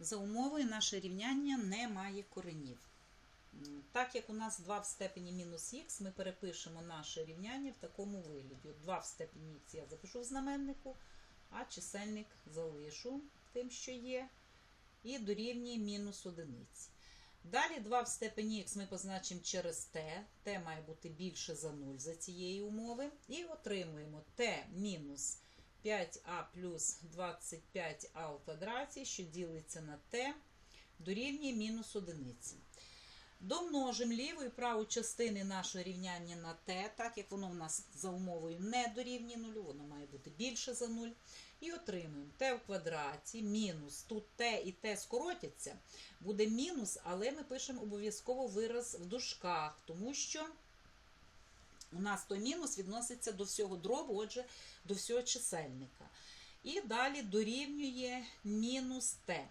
За умовою наше рівняння не має коренів. Так як у нас 2 в степені мінус х, ми перепишемо наше рівняння в такому вигляді. 2 в степені х я запишу в знаменнику, а чисельник залишу тим, що є, і дорівнює мінус одиниці. Далі 2 в степені х ми позначимо через t. t має бути більше за 0 за цієї умови. І отримуємо t мінус 5а плюс 25а у квадраті, що ділиться на t, дорівнює мінус одиниці. Домножимо ліву і праву частини нашого рівняння на t, так як воно в нас за умовою не дорівнює нулю, воно має бути більше за 0. І отримуємо t в квадраті мінус. Тут t і t скоротяться, буде мінус, але ми пишемо обов'язково вираз в дужках, тому що у нас той мінус відноситься до всього дробу, отже, до всього чисельника. І далі дорівнює мінус t.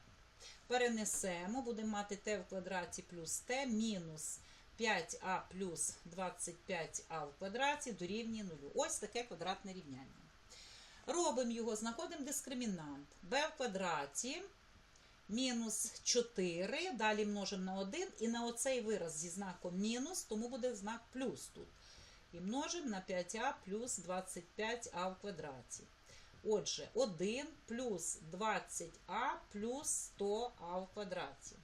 Перенесемо, будемо мати t в квадраті плюс t мінус 5а плюс 25а в квадраті дорівнює 0. Ось таке квадратне рівняння. Робимо його, знаходимо дискримінант. b в квадраті мінус 4, далі множимо на 1, і на оцей вираз зі знаком мінус, тому буде знак плюс тут. І множимо на 5а плюс 25а в квадраті. Отже, 1 плюс 20а плюс 100а в квадраті.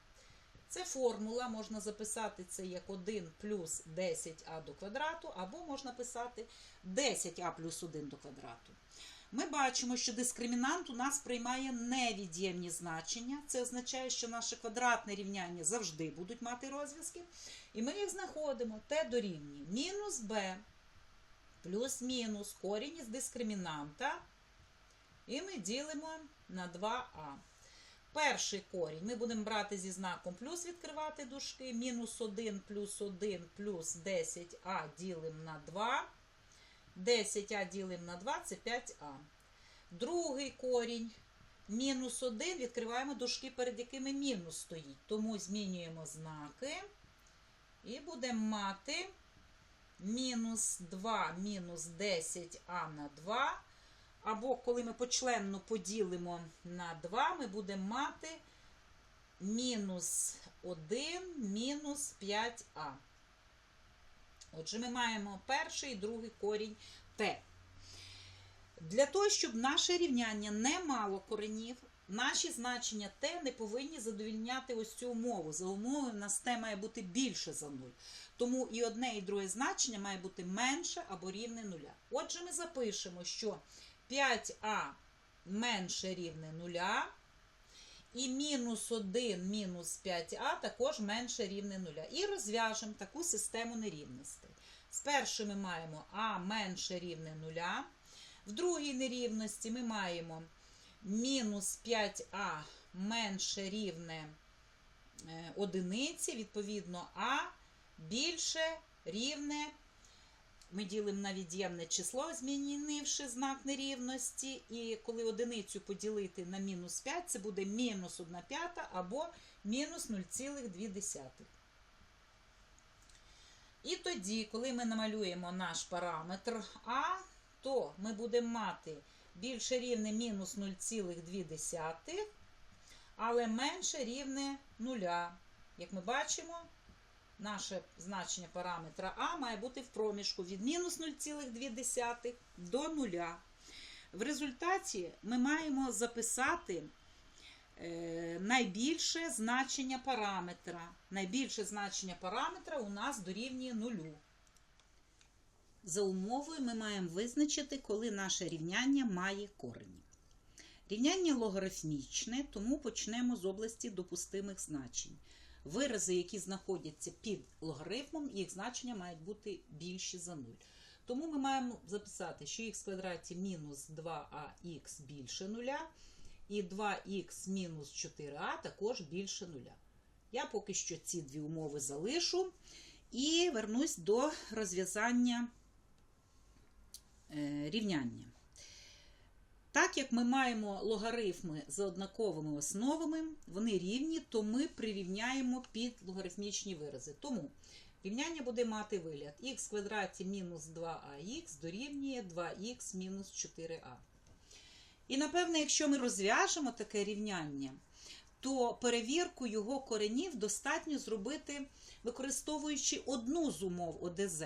Це формула, можна записати це як 1 плюс 10а до квадрату, або можна писати 10а плюс 1 до квадрату. Ми бачимо, що дискримінант у нас приймає невід'ємні значення. Це означає, що наше квадратне рівняння завжди будуть мати розв'язки. І ми їх знаходимо. Т дорівнює мінус b плюс-мінус корінь із дискримінанта. І ми ділимо на 2а. Перший корінь ми будемо брати зі знаком плюс відкривати дужки. Мінус 1 плюс 1 плюс 10а ділимо на 2. 10а ділимо на 2 це 5а. Другий корінь. Мінус 1 відкриваємо дужки, перед якими мінус стоїть. Тому змінюємо знаки. І будемо мати мінус 2 мінус 10а на 2. Або коли ми почленно поділимо на 2, ми будемо мати мінус 1 мінус 5а. Отже, ми маємо перший і другий корінь t. Для того, щоб наше рівняння не мало коренів, наші значення t не повинні задовільняти ось цю умову. За умовою у нас t має бути більше за 0. Тому і одне, і друге значення має бути менше або рівне нуля. Отже, ми запишемо, що 5а менше рівне нуля, і мінус 1 мінус 5а також менше рівне нуля. І розв'яжемо таку систему нерівностей. Спершу ми маємо а менше рівне нуля. В другій нерівності ми маємо мінус 5а менше рівне е, одиниці, відповідно, а більше рівне. Ми ділимо на від'ємне число, змінивши знак нерівності. І коли одиницю поділити на мінус 5, це буде мінус 1 п'ята або мінус 0,2. І тоді, коли ми намалюємо наш параметр А, то ми будемо мати більше рівне мінус 0,2, але менше рівне 0. Як ми бачимо, наше значення параметра А має бути в проміжку від мінус 0,2 до 0. В результаті ми маємо записати е, найбільше значення параметра. Найбільше значення параметра у нас дорівнює 0. За умовою ми маємо визначити, коли наше рівняння має корені. Рівняння логарифмічне, тому почнемо з області допустимих значень. Вирази, які знаходяться під логарифмом, їх значення мають бути більші за 0. Тому ми маємо записати, що х в квадраті мінус 2ах більше 0, і 2х мінус 4а також більше 0. Я поки що ці дві умови залишу і вернусь до розв'язання е, рівняння. Так як ми маємо логарифми за однаковими основами, вони рівні, то ми прирівняємо під логарифмічні вирази. Тому рівняння буде мати вигляд х квадраті мінус 2ах дорівнює 2х мінус 4а. І, напевне, якщо ми розв'яжемо таке рівняння, то перевірку його коренів достатньо зробити, використовуючи одну з умов ОДЗ.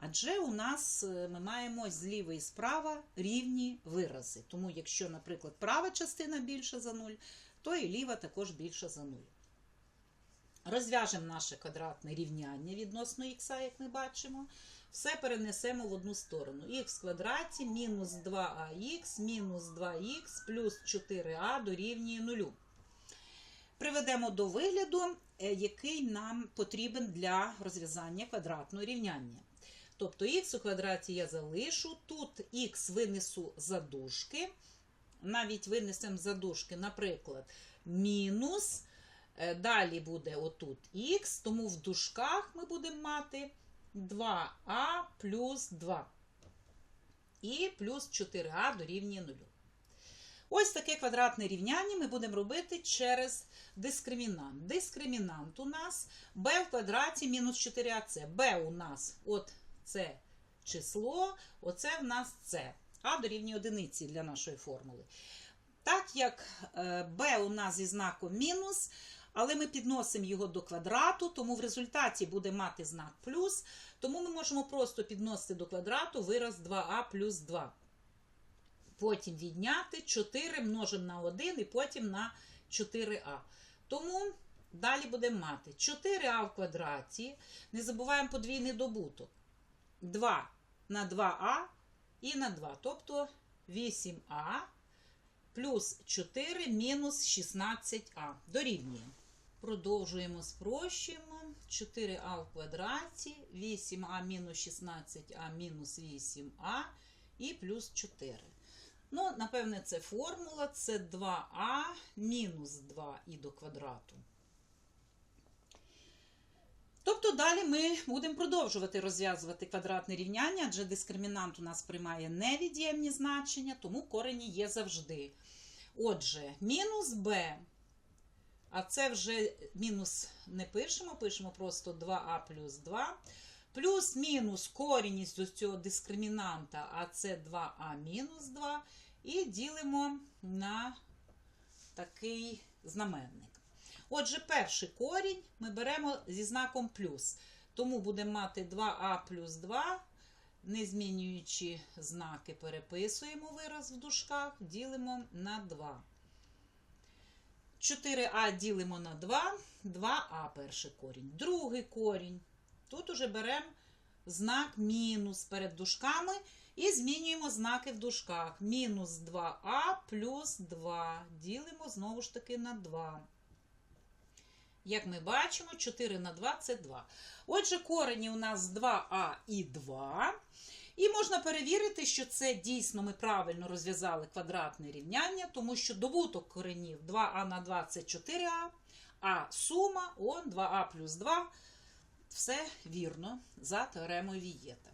Адже у нас е, ми маємо зліва і справа рівні вирази. Тому, якщо, наприклад, права частина більша за 0, то і ліва також більша за 0. Розв'яжемо наше квадратне рівняння відносно х, як ми бачимо. Все перенесемо в одну сторону. х в квадраті мінус 2ах мінус 2х плюс 4а дорівнює 0. Приведемо до вигляду, е, який нам потрібен для розв'язання квадратного рівняння. Тобто х у квадраті я залишу, тут х винесу за дужки. Навіть винесемо за дужки, наприклад, мінус. Е, Далі буде отут х, тому в дужках ми будемо мати 2а плюс 2. І плюс 4а дорівнює 0. Ось таке квадратне рівняння ми будемо робити через дискримінант. Дискримінант у нас b в квадраті мінус 4а це. b у нас от це число, оце в нас це. А дорівнює одиниці для нашої формули. Так як b у нас зі знаком мінус, але ми підносимо його до квадрату, тому в результаті буде мати знак плюс. Тому ми можемо просто підносити до квадрату вираз 2а плюс 2. Потім відняти 4 множимо на 1 і потім на 4а. Тому далі будемо мати 4а в квадраті. Не забуваємо подвійний добуток. 2 на 2а і на 2. Тобто 8а плюс 4 мінус 16а. Дорівнює. Продовжуємо спрощуємо. 4а в квадраті, 8а мінус 16а мінус 8а і плюс 4. Ну, напевне, це формула. Це 2а мінус 2 і до квадрату. Тобто далі ми будемо продовжувати розв'язувати квадратне рівняння, адже дискримінант у нас приймає невід'ємні значення, тому корені є завжди. Отже, мінус b. А це вже мінус не пишемо, пишемо просто 2а плюс 2. Плюс-мінус корінь з цього дискримінанта, а це 2а мінус 2. І ділимо на такий знаменник. Отже, перший корінь ми беремо зі знаком плюс. Тому будемо мати 2а плюс 2. Не змінюючи знаки, переписуємо вираз в дужках, ділимо на 2. 4а ділимо на 2, 2а перший корінь. Другий корінь. Тут уже беремо знак мінус перед дужками і змінюємо знаки в дужках. Мінус 2а плюс 2. Ділимо знову ж таки на 2. Як ми бачимо, 4 на 2 це 2. Отже, корені у нас 2а і 2. І можна перевірити, що це дійсно ми правильно розв'язали квадратне рівняння, тому що добуток коренів 2а на 2 це 4а, а сума он 2а плюс 2. Все вірно за теоремою Вієта.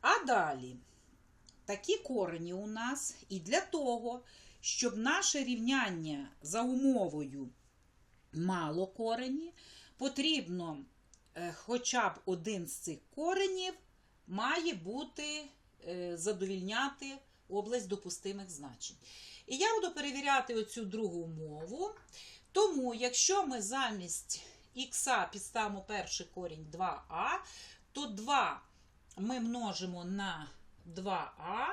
А далі такі корені у нас, і для того, щоб наше рівняння за умовою мало корені, потрібно е, хоча б один з цих коренів має бути е, задовільняти область допустимих значень. І я буду перевіряти оцю другу умову. Тому, якщо ми замість х підставимо перший корінь 2а, то 2 ми множимо на 2а,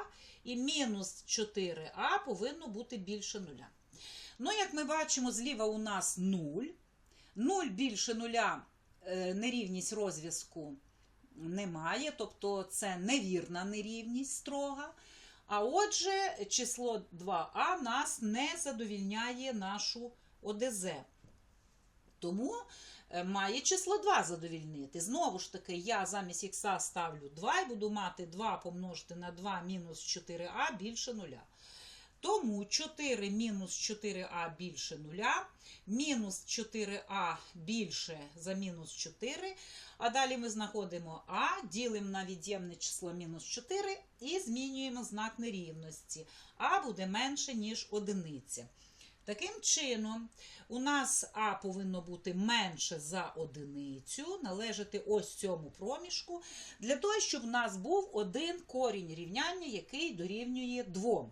і мінус 4а повинно бути більше нуля. Ну, як ми бачимо, зліва у нас 0. 0 більше нуля е, нерівність розв'язку немає, тобто це невірна нерівність строга. А отже, число 2а нас не задовільняє нашу ОДЗ. Тому е, має число 2 задовільнити. Знову ж таки, я замість х ставлю 2 і буду мати 2 помножити на 2 мінус 4а більше 0. Тому 4 мінус 4а більше 0, мінус 4а більше за мінус 4. А далі ми знаходимо а, ділимо на від'ємне число мінус 4 і змінюємо знак нерівності. А буде менше, ніж одиниця. Таким чином, у нас А повинно бути менше за одиницю, належати ось цьому проміжку, для того, щоб у нас був один корінь рівняння, який дорівнює 2.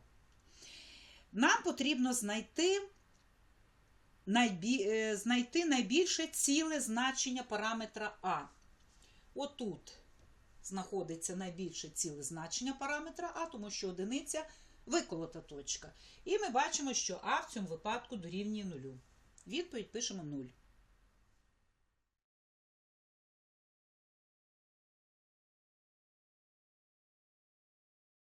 Нам потрібно знайти найбі... е, знайти найбільше ціле значення параметра А. Отут знаходиться найбільше ціле значення параметра А, тому що одиниця виколота точка. І ми бачимо, що А в цьому випадку дорівнює нулю. Відповідь пишемо 0.